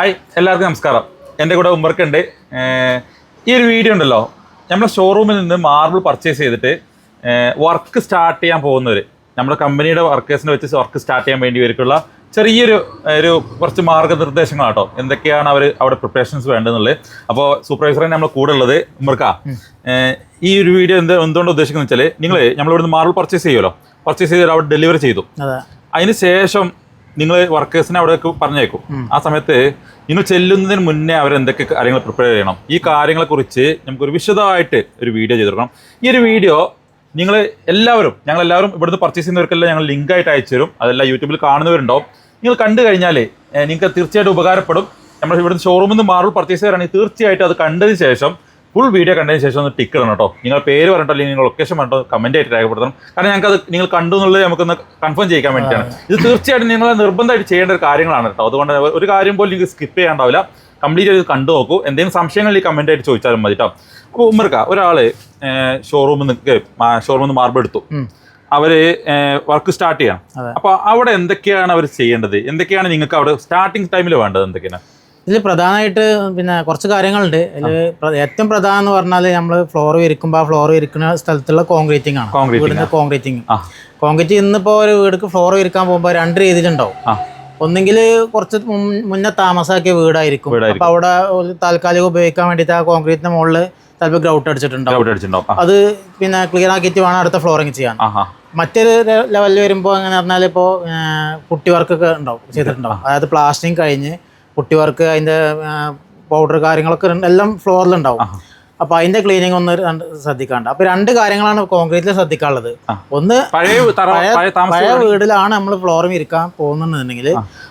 Hi എല്ലാവർക്കും നമസ്കാരം. എന്റെ കൂടെ ഉമ്മർക്കുണ്ട്. ഈ ഒരു വീഡിയോ ഉണ്ടല്ലോ. നമ്മുടെ ഷോറൂമിൽ നിന്ന് മാർബിൾ പർച്ചേസ് ചെയ്തിട്ട് വർക്ക് സ്റ്റാർട്ട് ചെയ്യാൻ പോകുന്നവർ നമ്മുടെ കമ്പനിയുടെ വർക്കേഴ്സിനെ വെച്ച് വർക്ക് സ്റ്റാർട്ട് ചെയ്യാൻ വേണ്ടി ഇവർക്കുള്ള ചെറിയൊരു ഒരു കുറച്ച് മാർഗനിർദ്ദേശങ്ങളാണ് കേട്ടോ എന്തൊക്കെയാണ് അവർ അവിടെ പ്രിപ്പറേഷൻസ് വേണ്ടതെന്നുള്ളത്. അപ്പോൾ സൂപ്പർവൈസറെ നമ്മൾ കൂടെ ഉള്ളത്. ഉമ്മർക്ക ഈ ഒരു വീഡിയോ എന്ത് എന്തുകൊണ്ട് ഉദ്ദേശിക്കുന്നത് വെച്ചാൽ നിങ്ങൾ നമ്മളിവിടുന്ന് മാർബിൾ പർച്ചേസ് ചെയ്യുമല്ലോ. പർച്ചേസ് ചെയ്ത് അവിടെ ഡെലിവറി ചെയ്തു. അതെ. അതിന് ശേഷം നിങ്ങൾ വർക്കേഴ്സിനെ അവിടേക്ക് പറഞ്ഞേക്കും. ആ സമയത്ത് ഇന്ന് ചെല്ലുന്നതിന് മുന്നേ അവർ എന്തൊക്കെ കാര്യങ്ങൾ പ്രിപ്പയർ ചെയ്യണം? ഈ കാര്യങ്ങളെക്കുറിച്ച് നമുക്കൊരു വിശദമായിട്ട് ഒരു വീഡിയോ ചെയ്തെടുക്കണം ഈ ഒരു വീഡിയോ നിങ്ങൾ എല്ലാവരും ഞങ്ങൾ എല്ലാവരും ഇവിടുന്ന് പർച്ചേസ് ചെയ്യുന്നവർക്കെല്ലാം ഞങ്ങൾ ലിങ്ക് ആയിട്ട് അയച്ചു തരും. അതെല്ലാം യൂട്യൂബിൽ കാണുന്നവരുണ്ടാവും. നിങ്ങൾ കണ്ടു കഴിഞ്ഞാൽ നിങ്ങൾക്ക് തീർച്ചയായിട്ടും ഉപകാരപ്പെടും. നമ്മൾ ഇവിടുന്ന് ഷോറൂമിൽ നിന്ന് മാറുൾ പർച്ചേസ് ചെയ്യുകയാണെങ്കിൽ തീർച്ചയായിട്ടും അത് കണ്ടതിന് ശേഷം ഫുൾ വീഡിയോ കണ്ടതിന് ശേഷം ഒന്ന് ടിക്ക് ഇടണം കേട്ടോ. നിങ്ങൾ പേര് പറഞ്ഞിട്ടോ അല്ലെങ്കിൽ നിങ്ങൾ ലൊക്കേഷൻ പറഞ്ഞിട്ടോ കമന്റ് ആയിട്ട് രേഖപ്പെടുത്തണം. കാരണം ഞങ്ങൾക്ക് അത് നിങ്ങൾ കണ്ടു എന്നുള്ളത് നമുക്കൊന്ന് കൺഫേം ചെയ്യിക്കാൻ വേണ്ടിയിട്ടാണ്. ഇത് തീർച്ചയായിട്ടും നിങ്ങൾ നിർബന്ധമായിട്ട് ചെയ്യേണ്ട ഒരു കാര്യങ്ങളാണ് കേട്ടോ. അതുകൊണ്ട് ഒരു കാര്യം പോലും നിങ്ങൾക്ക് സ്കിപ്പ് ചെയ്യാണ്ടാവില്ല. കംപ്ലീറ്റ് ചെയ്ത് കണ്ടു നോക്കൂ. എന്തെങ്കിലും സംശയങ്ങൾ ഈ കമന്റ് ആയിട്ട് ചോദിച്ചാലും മതി കേട്ടോ. അപ്പോൾ ഉമ്മർക്ക ഒരാൾ ഷോറൂമിൽ നിന്ന് ഷോറൂമിൽ നിന്ന് മാർബ് എടുത്തു. അവർ വർക്ക് സ്റ്റാർട്ട് ചെയ്യണം. അപ്പോൾ അപ്പൊ അവിടെ എന്തൊക്കെയാണ് അവർ ചെയ്യേണ്ടത്? എന്തൊക്കെയാണ് നിങ്ങൾക്ക് അവിടെ സ്റ്റാർട്ടിങ് ടൈമിൽ വേണ്ടത് എന്തൊക്കെയാണ്? ഇതിൽ പ്രധാനമായിട്ട് പിന്നെ കുറച്ച് കാര്യങ്ങളുണ്ട്. അതിൽ ഏറ്റവും പ്രധാനം എന്ന് പറഞ്ഞാൽ നമ്മൾ ഫ്ലോർ വിരിക്കുമ്പോൾ ആ ഫ്ലോർ വിരിക്കുന്ന സ്ഥലത്തുള്ള കോൺക്രീറ്റിംഗ് ആണ്. വീടിന്റെ വീടിന്റെ കോൺക്രീറ്റിംഗ്. കോൺക്രീറ്റ് ഇന്നിപ്പോൾ ഒരു വീടിക്ക് ഫ്ലോർ വിരിക്കാൻ പോകുമ്പോൾ രണ്ട് രീതിയിലുണ്ടാവും. ഒന്നെങ്കിൽ കുറച്ച് മുന്നേ താമസാക്കിയ വീടായിരിക്കും. അപ്പോൾ അവിടെ താൽക്കാലികം ഉപയോഗിക്കാൻ വേണ്ടിയിട്ട് ആ കോൺക്രീറ്റിന്റെ മുകളിൽ ചിലപ്പോൾ ഗ്രൗട്ട് അടിച്ചിട്ടുണ്ടാവും. അത് പിന്നെ ക്ലിയർ ആക്കിയിട്ട് വേണം അടുത്ത ഫ്ലോറിങ് ചെയ്യാൻ. മറ്റൊരു ലെവലിൽ വരുമ്പോൾ എങ്ങനെ പറഞ്ഞാൽ ഇപ്പോൾ കുട്ടി വർക്കൊക്കെ ഉണ്ടാവും ചെയ്തിട്ടുണ്ടാവും. അതായത് പ്ലാസ്റ്റിങ് കഴിഞ്ഞ് പുട്ടി വർക്ക് അതിന്റെ പൗഡർ കാര്യങ്ങളൊക്കെ എല്ലാം ഫ്ലോറിലുണ്ടാവും അപ്പൊ അതിന്റെ ക്ലീനിങ് ഒന്ന് ശ്രദ്ധിക്കാണ്ട്. അപ്പൊ രണ്ട് കാര്യങ്ങളാണ് കോൺക്രീറ്റിൽ ശ്രദ്ധിക്കാനുള്ളത് ഒന്ന് പഴയ വീടിലാണ് നമ്മൾ ഫ്ലോറും ഇരിക്കാൻ പോകുന്നുണ്ടെങ്കിൽ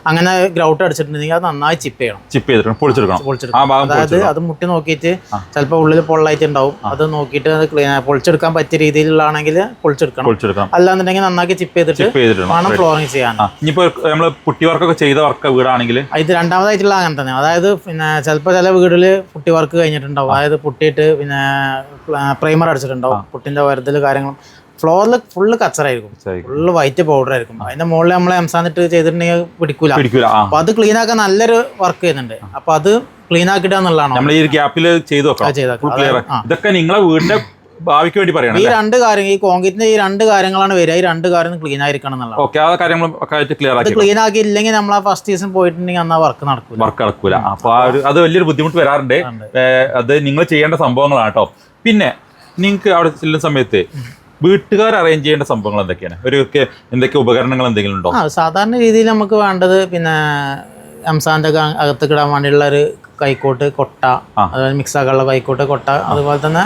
അങ്ങനെ ഗ്രൗട്ട് അടിച്ചിട്ടുണ്ടെങ്കിൽ അത് നന്നായി ചിപ്പ് ചെയ്യണം. ചിപ്പ് ചെയ്തിട്ട് പൊളിച്ചെടുക്കണം. അതായത് അത് മുട്ടി നോക്കിയിട്ട് ചിലപ്പോൾ ഉള്ളിൽ പൊള്ളായിട്ട് ഉണ്ടാവും. അത് നോക്കിയിട്ട് അത് ക്ലീൻ പൊളിച്ചെടുക്കാൻ പറ്റിയ രീതിയിലുള്ളതാണെങ്കിൽ പൊളിച്ചെടുക്കണം. പൊളിച്ചെടുക്കണം. അല്ലാന്നുണ്ടെങ്കിൽ നന്നാക്കി ചിപ്പ് ചെയ്തിട്ട് വേണം ഫ്ലോറിങ് ചെയ്യാൻ. ആ. ഇനിയിപ്പോ നമ്മൾ പുട്ടി വർക്കൊക്കെ ചെയ്ത വർക്ക് വീടാണെങ്കിൽ? ഇത് രണ്ടാമതായിട്ടുള്ള അങ്ങനെ തന്നെ. അതായത് പിന്നെ ചിലപ്പോൾ ചില വീട്ടിൽ പുട്ടി വർക്ക് കഴിഞ്ഞിട്ടുണ്ടാവും. അതായത് പുട്ടിയിട്ട് പിന്നെ പ്രൈമർ അടിച്ചിട്ടുണ്ടാവും. പുട്ടിന്റെ വരുതൽ കാര്യങ്ങളും ഫ്ലോറിൽ ഫുള്ള് കച്ചറായിരിക്കും. ഫുള്ള് വൈറ്റ് പൗഡർ ആയിരിക്കും. അതിന്റെ മുകളിൽ നമ്മൾ എംസാനിട്ട് ചെയ്തിട്ടുണ്ടെങ്കിൽ പിടിക്കൂല. പിടിക്കൂല അപ്പൊ അത് ക്ലീൻ ആക്കാൻ നല്ലൊരു വർക്ക് ചെയ്യുന്നുണ്ട്. അപ്പൊ അത് ക്ലീൻ ആക്കിയിട്ട് എന്നുള്ളതാണോ? നമ്മൾ ഈ ഗ്യാപ്പിൽ ചെയ്തു ഇതൊക്കെ നിങ്ങളെ വീടിന്റെ ഭാവിക്ക് വേണ്ടി പറയണം ഈ രണ്ട് കാര്യങ്ങൾ ഈ കോൺക്രീറ്റിന്റെ ഈ രണ്ട് കാര്യങ്ങളാണ് വരിക. ഈ രണ്ട് കാര്യം ക്ലീൻ ആയിരിക്കണം എന്നുള്ളത് ഓക്കെ ആ കാര്യങ്ങൾ ക്ലിയർ ആക്കി ക്ലീൻ ആക്കിയില്ലെങ്കിൽ നമ്മൾ ആ ഫസ്റ്റ് സീസൺ പോയിട്ടുണ്ടെങ്കിൽ അന്ന് വർക്ക് നടക്കൂല. വർക്ക് നടക്കൂല. അപ്പൊ ആ ഒരു അത് വലിയൊരു ബുദ്ധിമുട്ട് വരാറുണ്ട്. അത് നിങ്ങൾ ചെയ്യേണ്ട സംഭവങ്ങളാണ് കേട്ടോ. പിന്നെ നിങ്ങൾക്ക് അവിടെ ചെല്ലുന്ന സമയത്ത് വീട്ടുകാർ അറേഞ്ച് ചെയ്യേണ്ട സംഭവങ്ങൾ എന്തൊക്കെയാണ്? ഒരു എന്തൊക്കെ ഉപകരണങ്ങൾ എന്തെങ്കിലും ഉണ്ടോ? ആ സാധാരണ രീതിയിൽ നമുക്ക് വേണ്ടത് പിന്നെ ഒക്കെ അകത്ത് ഇടാൻ വേണ്ടിയുള്ള ഒരു കൈക്കോട്ട് കൊട്ട അതായത് അതുപോലെ മിക്സ് ആക്കാനുള്ള കൈക്കോട്ട് കൊട്ട അതുപോലെ തന്നെ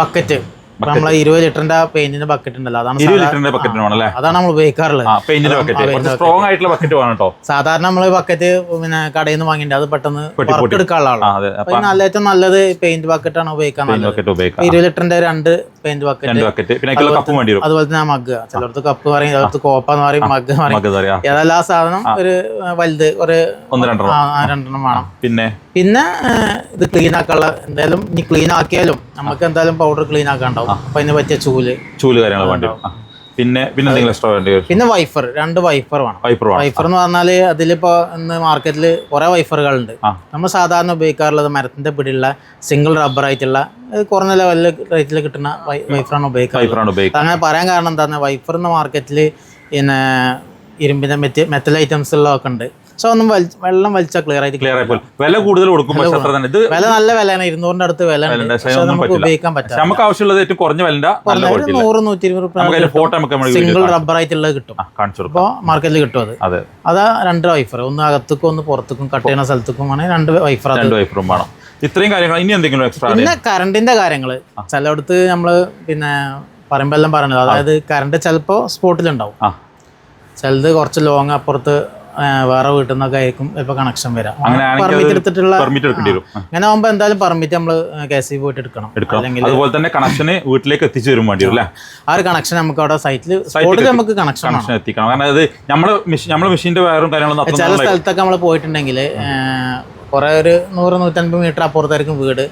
ബക്കറ്റ്. നമ്മളെ ഇരുപത് ലിറ്ററിന്റെ പെയിന്റിന്റെ ബക്കറ്റ് ഉണ്ടല്ലോ. അതാണ് ഇരുപത് ലിറ്ററിന്റെ ബക്കറ്റ് അതാണ് നമ്മൾ ഉപയോഗിക്കാറുള്ളത്. പെയിന്റിന്റെ ബക്കറ്റ്. സ്ട്രോങ് ആയിട്ടുള്ള ബക്കറ്റ് വേണം കേട്ടോ. സാധാരണ നമ്മൾ ബക്കറ്റ് പിന്നെ കടയിൽ നിന്ന് വാങ്ങിയിട്ട് അത് പെട്ടെന്ന് പൊട്ടി എടുക്കാനുള്ള ആളാണ്. നല്ല ഏറ്റവും നല്ലത് പെയിന്റ് ബക്കറ്റ് ആണ് ഉപയോഗിക്കാൻ ഇരുപത് ലിറ്ററിന്റെ രണ്ട് പെയിന്റ് ബക്കറ്റ് അതുപോലെ തന്നെ മഗ് ചിലടത്ത് കപ്പ് പറയും ചിലടത്ത് കോപ്പ എന്ന് പറയും മഗ് എന്ന് പറയും. ഏതെല്ലാം സാധനം ഒരു വലുത് ഒരു രണ്ടെണ്ണം. വേണം. പിന്നെ? പിന്നെ ഇത് ക്ലീൻ ആക്കാനുള്ള എന്തായാലും ഇനി ക്ലീൻ ആക്കിയാലും നമുക്ക് എന്തായാലും പൗഡർ ക്ലീൻ ആക്കാണ്ടാവും അപ്പൊ അതിന് പറ്റിയ ചൂൽ. ചൂൽ കാര്യങ്ങൾ വേണ്ടി പിന്നെ പിന്നെ എന്തെങ്കിലും എക്സ്ട്രാ വേണ്ടി വരും? പിന്നെ വൈഫർ രണ്ട് വൈഫർ വേണം. വൈഫർ വൈഫർ എന്ന് പറഞ്ഞാൽ അതിലിപ്പോ ഇന്ന് മാർക്കറ്റിൽ കുറെ വൈഫറുകളുണ്ട്. നമ്മൾ സാധാരണ ഉപയോഗിക്കാറുള്ളത് മരത്തിന്റെ പിടിയുള്ള സിംഗിൾ റബ്ബർ ആയിട്ടുള്ള കുറഞ്ഞ ലെവലിൽ റേറ്റിൽ കിട്ടുന്ന വൈഫറാണ് ഉപയോഗിക്കുന്നത്. ഉപയോഗിക്കുക അങ്ങനെ പറയാൻ കാരണം എന്താണ് വൈഫർ എന്ന മാർക്കറ്റിൽ പിന്നെ ഇരുമ്പിന്റെ മെറ്റ് മെറ്റൽ ഐറ്റംസ് ഉള്ളതൊക്കെ ഉണ്ട്. പക്ഷെ ഒന്നും വെള്ളം വലിച്ചാൽ ക്ലിയർ ആയിട്ട് ക്ലിയർ ആയി വില കൂടുതൽ കൊടുക്കും പക്ഷെ അത്ര തന്നെ. ഇത് വില നല്ല വിലയാണ്. ഇരുന്നൂറിന്റെ അടുത്ത് വില നമുക്ക്. ഉപയോഗിക്കാൻ പറ്റും പറ്റില്ല നമുക്ക് ആവശ്യമുള്ളത് ഏറ്റവും കുറഞ്ഞ വില നൂറ് നൂറ്റി ഇരുപത് ഫോട്ടോ നമുക്ക് സിംഗിൾ റബ്ബർ ആയിട്ടുള്ളത് കിട്ടും. അപ്പോൾ മാർക്കറ്റിൽ കിട്ടും അത്. അതെ. അതാ രണ്ട് വൈഫർ ഒന്ന് അകത്തേക്കും ഒന്ന് പുറത്തേക്കും കട്ട് ചെയ്യുന്ന സ്ഥലത്തേക്കും ആണെങ്കിൽ രണ്ട് വൈഫർ രണ്ട് വൈഫറും വേണം. ഇത്രയും കാര്യങ്ങൾ. ഇനി എന്തെങ്കിലും എക്സ്ട്രാ പിന്നെ കറണ്ടിന്റെ കാര്യങ്ങൾ. ചിലയിടത്ത് നമ്മൾ പിന്നെ പറയുമ്പോൾ എല്ലാം പറയണത് അതായത് കറണ്ട് ചിലപ്പോ സ്പോട്ടിലുണ്ടാവും ചിലത് കുറച്ച് ലോങ് അപ്പുറത്ത് വേറെ വീട്ടിൽ നിന്നൊക്കെ ആയിരിക്കും ഇപ്പൊ കണക്ഷൻ വരാം. പെർമിറ്റ് എടുത്തിട്ടുള്ള പെർമിറ്റ് അങ്ങനെ ആകുമ്പോൾ എന്തായാലും പെർമിറ്റ് നമ്മൾ കെ സി പോയിട്ട് എടുക്കണം. അല്ലെങ്കിൽ അതുപോലെ തന്നെ കണക്ഷന് വീട്ടിലേക്ക് എത്തിച്ചു തരും വേണ്ടി വരും ആ ഒരു കണക്ഷൻ നമുക്ക് അവിടെ സൈറ്റിൽ സ്പോട്ടിൽ നമുക്ക് കണക്ഷൻ കണക്ഷൻ എത്തിക്കണം. കാരണം അത് നമ്മൾ മെഷീൻ നമ്മളെ മെഷീന്റെ വയറും കാര്യങ്ങളൊന്നും ചില സ്ഥലത്തൊക്കെ നമ്മൾ പോയിട്ടുണ്ടെങ്കിൽ കുറെ ഒരു നൂറ് നൂറ്റൻപത് മീറ്റർ അപ്പുറത്തായിരിക്കും വീട്.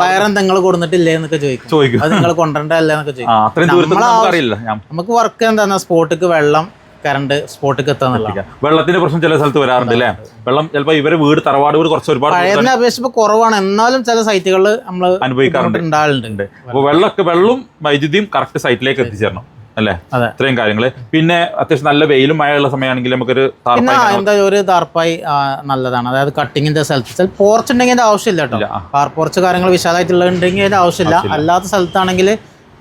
വയറെന്തെങ്കിലും കൊടുത്തിട്ടില്ലേ എന്നൊക്കെ ചോദിക്കും. ചോദിക്കും. അത് നിങ്ങൾ കൊണ്ടുവരണ്ടല്ലേ എന്നൊക്കെ ചോദിക്കും. നമുക്ക് വർക്ക് എന്താ? സ്പോട്ടിക്ക് വെള്ളം കറണ്ട് സ്പോട്ടിൽ എത്താന്നുള്ളതാണ് വെള്ളത്തിന്റെ പ്രശ്നം ചില സ്ഥലത്ത് വരാറുണ്ട് അല്ലേ? വെള്ളം ചിലപ്പോൾ ഇവരെ വീട് തറവാട് വീട് കുറച്ച് ഒരുപാട് പഴയതിനെ അപേക്ഷിച്ച് കുറവാണ്. എന്നാലും ചില സൈറ്റുകളിൽ നമ്മൾ അനുഭവിക്കാറുണ്ട്. ഉണ്ടാകലുണ്ട് അപ്പോൾ വെള്ളമൊക്കെ വെള്ളവും വൈദ്യുതിയും കറക്റ്റ് സൈറ്റിലേക്ക് എത്തിച്ചേരണം. അല്ലേ. ഇത്രയും കാര്യങ്ങൾ പിന്നെ അത്യാവശ്യം നല്ല വെയിലും മഴയുള്ള സമയമാണെങ്കിൽ നമുക്കൊരു താർപ്പായി എന്താ ഒരു ദാർപ്പായി ആ, നല്ലതാണ്. അതായത് കട്ടിങ്ങിന്റെ സ്ഥലത്ത്. പോർച്ച് ഉണ്ടെങ്കിൽ അതിന്റെ ആവശ്യമില്ല കേട്ടോ. കാർ പോർച്ച് കാര്യങ്ങൾ വിശാലമായിട്ടുള്ള ഉണ്ടെങ്കിൽ അതിന്റെ ആവശ്യമില്ല. അല്ലാത്ത സ്ഥലത്താണെങ്കിൽ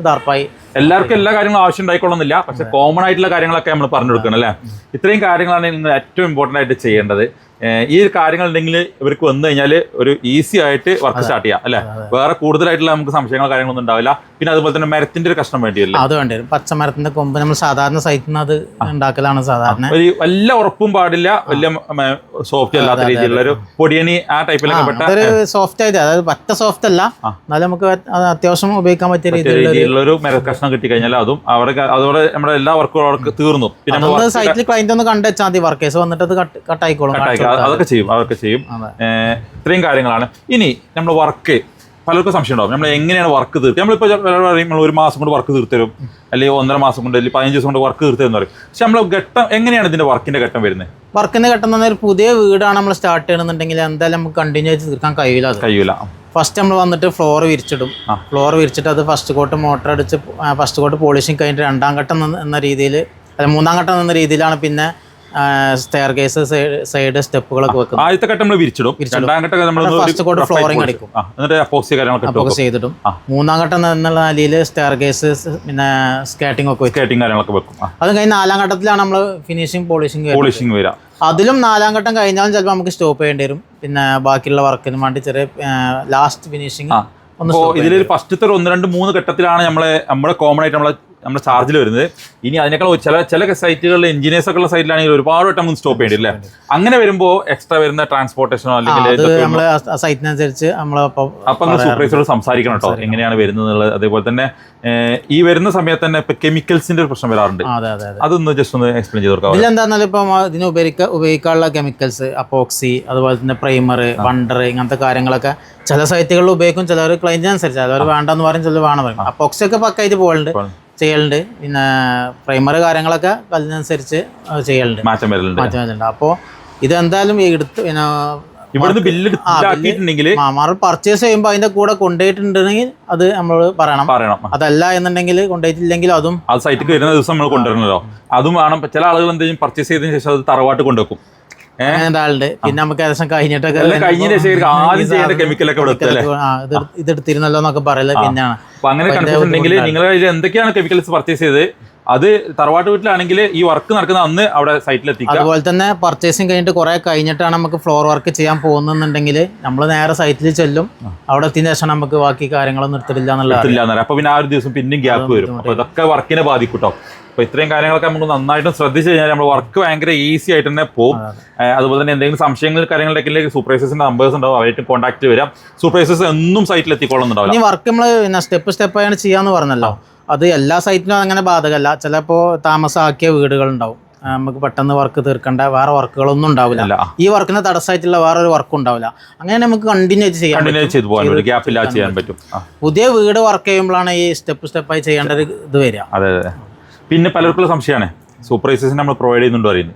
ദാർപ്പായി എല്ലാവർക്കും എല്ലാ കാര്യങ്ങളും ആവശ്യം ഉണ്ടായിക്കൊള്ളുന്നില്ല. പക്ഷെ കോമൺ ആയിട്ടുള്ള കാര്യങ്ങളൊക്കെ നമ്മൾ പറഞ്ഞു കൊടുക്കണം അല്ലേ? ഇത്രയും കാര്യങ്ങളാണ് നിങ്ങൾ ഏറ്റവും ഇമ്പോർട്ടന്റ് ആയിട്ട് ചെയ്യേണ്ടത്. ഈ കാര്യങ്ങൾ ഉണ്ടെങ്കിൽ ഇവർക്ക് വന്നു കഴിഞ്ഞാൽ ഒരു ഈസി ആയിട്ട് വർക്ക് സ്റ്റാർട്ട് ചെയ്യാം അല്ലെ? വേറെ കൂടുതലായിട്ടുള്ള നമുക്ക് സംശയങ്ങൾ കാര്യങ്ങളൊന്നും ഉണ്ടാവില്ല. പിന്നെ അതുപോലെ തന്നെ മരത്തിന്റെ ഒരു കഷ്ണം വേണ്ടിയല്ലേ അത് വേണ്ടി വരും. പച്ചമരത്തിന്റെ കൊമ്പ് നമ്മൾ സാധാരണ സൈറ്റിൽ അത് ഉണ്ടാക്കലാണ് സാധാരണ. ഒരു വല്ല ഉറപ്പും പാടില്ല വലിയ സോഫ്റ്റ് അല്ലാത്ത രീതിയിലുള്ള ഒരു പൊടിയണി ആ ടൈപ്പിലൊക്കെ പെട്ട സോഫ്റ്റ് ആയിട്ട് അതായത് പറ്റ സോഫ്റ്റ് അല്ല. എന്നാലും നമുക്ക് അത് അത്യാവശ്യം ഉപയോഗിക്കാൻ പറ്റിയ രീതിയിലുള്ള ഒരു മര കഷ്ണം കിട്ടി കഴിഞ്ഞാൽ അതും അവർക്ക് അതോടെ നമ്മുടെ എല്ലാ വർക്കും അവർക്ക് തീർന്നു. പിന്നെ സൈറ്റിൽ ക്ലൈന്റ് ഒന്ന് കണ്ടുവച്ചാൽ മതി. വർക്കേഴ്സ് വന്നിട്ട് അത് കട്ട് കട്ടായിക്കോളും അതൊക്കെ ചെയ്യും അതൊക്കെ ചെയ്യും. ഇത്രയും കാര്യങ്ങളാണ്. ഇനി നമ്മൾ വർക്ക് പലർക്കും സംശയം ഉണ്ടാവും നമ്മൾ എങ്ങനെയാണ് വർക്ക് തീർക്കുക? നമ്മളിപ്പോൾ പറയും നമ്മൾ ഒരു മാസം കൊണ്ട് വർക്ക് തീർത്തരും അല്ലെങ്കിൽ ഒന്നര മാസം കൊണ്ട് അല്ലെങ്കിൽ പതിനഞ്ച് ദിവസം കൊണ്ട് വർക്ക് തീർത്തരും എന്ന് പറയും. പക്ഷെ നമ്മൾ ഘട്ടം എങ്ങനെയാണ് ഇതിന്റെ വർക്കിന്റെ ഘട്ടം വരുന്നത്? ഘട്ടം എന്ന് പറഞ്ഞാൽ പുതിയ വീടാണ് നമ്മൾ സ്റ്റാർട്ട് ചെയ്യണമെന്നുണ്ടെങ്കിൽ എന്തായാലും നമുക്ക് കണ്ടിന്യൂ ആയിട്ട് തീർക്കാൻ കഴിയില്ല കഴിയില്ല. ഫസ്റ്റ് നമ്മൾ വന്നിട്ട് ഫ്ലോർ വിരിച്ചിടും. ഫ്ലോർ വിരിച്ചിട്ട് അത് ഫസ്റ്റ് കോട്ട് മോട്ടർ അടിച്ച് ഫസ്റ്റ് കോട്ട് പോളിഷിങ് കഴിഞ്ഞിട്ട് രണ്ടാം ഘട്ടം എന്ന- എന്ന രീതിയിൽ അല്ല മൂന്നാം ഘട്ടം എന്ന രീതിയിലാണ് പിന്നെ സ്റ്റെയർ കേസ് സൈഡ് സ്റ്റെപ്പുകളൊക്കെ വെക്കും. ആദ്യത്തെ ഘട്ടം നമ്മൾ വിരിച്ചിടും. രണ്ടാം ഘട്ടം നമ്മൾ ഫസ്റ്റ് first ഫ്ലോറിംഗ് അടിക്കും. എന്നിട്ട് അപ്പോക്സി കാര്യങ്ങളൊക്കെ ഒക്കെ ചെയ്തിട്ടും മൂന്നാം ഘട്ടം എന്നുള്ള നിലയിൽ സ്റ്റെയർ കേസ് പിന്നെ സ്കേട്ടിംഗ് ഒക്കെ വെക്കും. സ്കേറ്റിംഗ് കാര്യങ്ങളൊക്കെ വെക്കും. അത് കഴിഞ്ഞ് നാലാം ഘട്ടത്തിലാണ് നമ്മൾ ഫിനിഷിംഗ് പോളിഷിംഗ് പോളിഷിംഗ് വരാം അതിലും നാലാം ഘട്ടം കഴിഞ്ഞാലും ചിലപ്പോൾ നമുക്ക് സ്റ്റോപ്പ് ചെയ്യേണ്ടി വരും. പിന്നെ ബാക്കിയുള്ള വർക്കിന് വേണ്ടി ചെറിയ ലാസ്റ്റ് ഫിനിഷിംഗ്. ഒന്ന് ഇതിൽ ഫസ്റ്റത്തെ ഒന്ന് രണ്ട് മൂന്ന് ഘട്ടത്തിലാണ് നമ്മളെ നമ്മുടെ കോമൺ ആയിട്ട് നമ്മളെ നമ്മുടെ ചാർജിൽ വരുന്നത്. ഇനി അതിനേക്കാൾ ചില ചില സൈറ്റുകളിൽ എഞ്ചിനീയേഴ്സ് ഒക്കെ ഉള്ള സൈറ്റിലാണെങ്കിൽ ഒരുപാട് വട്ടം സ്റ്റോപ്പ് ചെയ്യേണ്ടി അല്ലേ അങ്ങനെ വരുമ്പോൾ എക്സ്ട്രാ വരുന്ന ട്രാൻസ്പോർട്ടേഷനോ അല്ലെങ്കിൽ സൈറ്റിനനുസരിച്ച് നമ്മൾ അപ്പൊ സൂപ്പർവൈസറോട് സംസാരിക്കണം കേട്ടോ എങ്ങനെയാണ് വരുന്നത് അതേപോലെ തന്നെ ഈ വരുന്ന സമയത്ത് തന്നെ ഇപ്പൊ കെമിക്കൽസിന്റെ ഒരു പ്രശ്നം വരാറുണ്ട്. അതെ അതെ അതെ. അതൊന്ന് ജസ്റ്റ് ഒന്ന് എക്സ്പ്ലെയിൻ ചെയ്ത് കൊടുക്കാം ഇതിലെന്താണെന്നാലും ഇപ്പം ഇതിന് ഉപയോഗിക്ക ഉപയോഗിക്കാനുള്ള കെമിക്കൽസ് അപ്പോക്സി അതുപോലെ തന്നെ പ്രൈമർ വണ്ടർ ഇങ്ങനത്തെ കാര്യങ്ങളൊക്കെ ചില സൈറ്റുകളിൽ ഉപയോഗിക്കും ചിലർ ക്ലൈന്റിനനുസരിച്ച് ചിലർ വേണ്ടെന്ന് പറയും ചിലർ വേണം. പറയും അപ്പോക്സി ഒക്കെ പക്കായിട്ട് പോകലുണ്ട്. ചെയ്യലുണ്ട്. പിന്നെ പ്രൈമറി കാര്യങ്ങളൊക്കെ അതിനനുസരിച്ച് അത് ചെയ്യലുണ്ട്. മാറ്റം വരുന്നുണ്ട്. മാറ്റം വരുന്നുണ്ട്. അപ്പോൾ ഇതെന്തായാലും എടുത്ത് പിന്നെ ഇവിടുന്ന് ബില്ല് ആക്കിയിട്ടുണ്ടെങ്കിൽ മാമാർ പർച്ചേസ് ചെയ്യുമ്പോൾ അതിന്റെ കൂടെ കൊണ്ടുപോയിട്ടുണ്ടെങ്കിൽ അത് നമ്മൾ പറയണം. പറയണം. അതല്ല എന്നുണ്ടെങ്കിൽ കൊണ്ടുപോയിട്ടില്ലെങ്കിൽ അതും അത് സൈറ്റിൽ വരുന്ന ദിവസം നമ്മൾ കൊണ്ടുവരണല്ലോ. അതും വേണം. ചില ആളുകൾ എന്തെങ്കിലും പർച്ചേസ് ചെയ്തതിനു ശേഷം അത് തറവാട്ട് കൊണ്ടുവെക്കും. ഏഹ് അങ്ങനെ ആളുണ്ട് പിന്നെ നമുക്ക് ഏകദേശം കഴിഞ്ഞിട്ടൊക്കെ ഇതെടുത്തിരുന്നല്ലോ എന്നൊക്കെ പറയൽ പിന്നെയാണ് എന്തൊക്കെയാണ് കെമിക്കൽസ് പർച്ചേസ് ചെയ്ത് അത് തറവാട്ട് വീട്ടിലാണെങ്കിൽ ഈ വർക്ക് നടക്കുന്ന അന്ന് അവിടെ സൈറ്റിൽ എത്തിക്കുക. അതുപോലെ തന്നെ പർച്ചേസിങ് കഴിഞ്ഞിട്ട് കുറെ കഴിഞ്ഞിട്ടാണ് നമുക്ക് ഫ്ലോർ വർക്ക് ചെയ്യാൻ പോകുന്നുണ്ടെങ്കിൽ നമ്മൾ നേരെ സൈറ്റിൽ ചെല്ലും. അവിടെ എത്തിയതിനു ശേഷം നമുക്ക് ബാക്കി കാര്യങ്ങളൊന്നും എടുത്തിട്ടില്ല എന്നുള്ള അപ്പൊ പിന്നെ ആ ഒരു ദിവസം പിന്നെയും ഗ്യാപ്പ് വരും. അപ്പൊ ഇതൊക്കെ വർക്കിനെ ബാധിക്കൂട്ടോ കേട്ടോ അപ്പൊ ഇത്രയും കാര്യങ്ങളൊക്കെ നമുക്ക് നന്നായിട്ടും ശ്രദ്ധിച്ചു കഴിഞ്ഞാൽ നമ്മൾ വർക്ക് ഭയങ്കര ഈസി ആയിട്ട് തന്നെ പോകും അതുപോലെ തന്നെ എന്തെങ്കിലും സംശയങ്ങൾ കാര്യങ്ങളിലേക്ക് സൂപ്പർവൈസേഴ്സിന്റെ നമ്പേഴ്സ് ഉണ്ടാവും. അവരായിട്ട് കോൺടാക്ട് വരാം. സൂപ്പർവൈസേഴ്സ് എന്നും സൈറ്റിൽ എത്തിക്കോളുന്നുണ്ടാവും ഈ വർക്ക് നമ്മൾ സ്റ്റെപ്പ് സ്റ്റെപ്പ് ആയിട്ട് ചെയ്യാന്ന് പറഞ്ഞല്ലോ. അത് എല്ലാ സൈറ്റിനും അങ്ങനെ ബാധകമല്ല. ചിലപ്പോൾ താമസമാക്കിയ വീടുകളുണ്ടാവും. ഉണ്ടാവും നമുക്ക് പെട്ടെന്ന് വർക്ക് തീർക്കേണ്ട വേറെ വർക്കുകളൊന്നും ഉണ്ടാവില്ല. ഈ വർക്കിന് തടസ്സമായിട്ടുള്ള വേറെ ഒരു വർക്കും ഉണ്ടാവില്ല. അങ്ങനെ നമുക്ക് കണ്ടിന്യൂ ചെയ്യാൻ ചെയ്യാൻ പറ്റും. പുതിയ വീട് വർക്ക് ചെയ്യുമ്പോഴാണ് ഈ സ്റ്റെപ്പ് സ്റ്റെപ്പായി ചെയ്യേണ്ട ഒരു ഇത് വരിക. അതെ അതെ. പിന്നെ പലർക്കുള്ള സംശയമാണ്. സൂപ്പർവൈസേഴ്സിന് നമ്മൾ പ്രൊവൈഡ് ചെയ്യുന്നുണ്ടോ അറിയുന്നു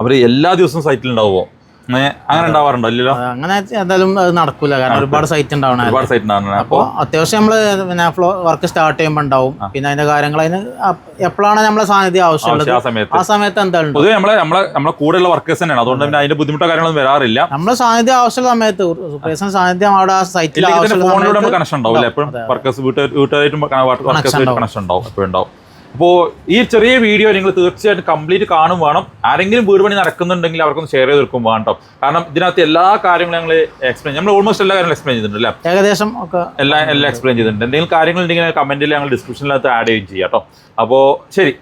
അവർ എല്ലാ ദിവസവും സൈറ്റിൽ ഉണ്ടാവുമോ? അങ്ങനെ ഉണ്ടാവാറുണ്ടോ? ഇല്ലല്ലോ? അത് അങ്ങനെ എന്തായാലും അത് നടക്കൂല. കാരണം ഒരുപാട് സൈറ്റ് ഉണ്ടാവണം. ഒരുപാട് സൈറ്റ് ഉണ്ടാവണം. അപ്പോൾ അത്യാവശ്യം നമ്മൾ പിന്നെ ഫ്ലോ വർക്ക് സ്റ്റാർട്ട് ചെയ്യുമ്പോൾ ഉണ്ടാവും. പിന്നെ അതിന്റെ കാര്യങ്ങൾ അതിന് എപ്പോഴാണ് നമ്മളെ സാന്നിധ്യം ആവശ്യമുള്ളത്? ആ സമയത്ത്. ആ സമയത്ത് എന്തായാലും പൊതുവെ നമ്മളെ നമ്മളെ നമ്മളെ കൂടെയുള്ള വർക്കേഴ്സ് തന്നെയാണ്. അതുകൊണ്ട് പിന്നെ അതിന്റെ ബുദ്ധിമുട്ടോ കാര്യങ്ങളൊന്നും വരാറില്ല. നമ്മളെ സാന്നിധ്യം ആവശ്യമുള്ള സമയത്ത് സൂപ്പർവൈസർ സാന്നിധ്യം അവിടെ ആ സൈറ്റിൽ ഫോണിലൂടെ കണക്ഷൻ ഉണ്ടാവും എപ്പോഴും വർക്കേഴ്സ് വീട്ടുകാരായിട്ടും കണക്ഷൻ ഉണ്ടാവും. എപ്പോഴും ഉണ്ടാവും. അപ്പോൾ ഈ ചെറിയ വീഡിയോ നിങ്ങൾ തീർച്ചയായിട്ടും കംപ്ലീറ്റ് കാണും വേണം. ആരെങ്കിലും വീട് പണി നടക്കുന്നുണ്ടെങ്കിൽ അവർക്കൊന്ന് ഷെയർ ചെയ്ത് കൊടുക്കും വേണം കേട്ടോ കാരണം ഇതിനകത്ത് എല്ലാ കാര്യങ്ങളും ഞങ്ങൾ എക്സ്പ്ലെയിൻ നമ്മൾ ഓൾമോസ്റ്റ് എല്ലാ കാര്യങ്ങളും എക്സ്പ്ലെയിൻ ചെയ്തിട്ടുണ്ട് അല്ലേ? ഏകദേശം ഒക്കെ എല്ലാം എല്ലാം എക്സ്പ്ലെയിൻ ചെയ്തിട്ടുണ്ട്. എന്തെങ്കിലും കാര്യങ്ങൾ ഉണ്ടെങ്കിൽ കമന്റിൽ ഞങ്ങൾ ഡിസ്ക്രിപ്ഷനിലകത്ത് ആഡ് ചെയ്യുകയും ചെയ്യാം കേട്ടോ അപ്പോൾ ശരി.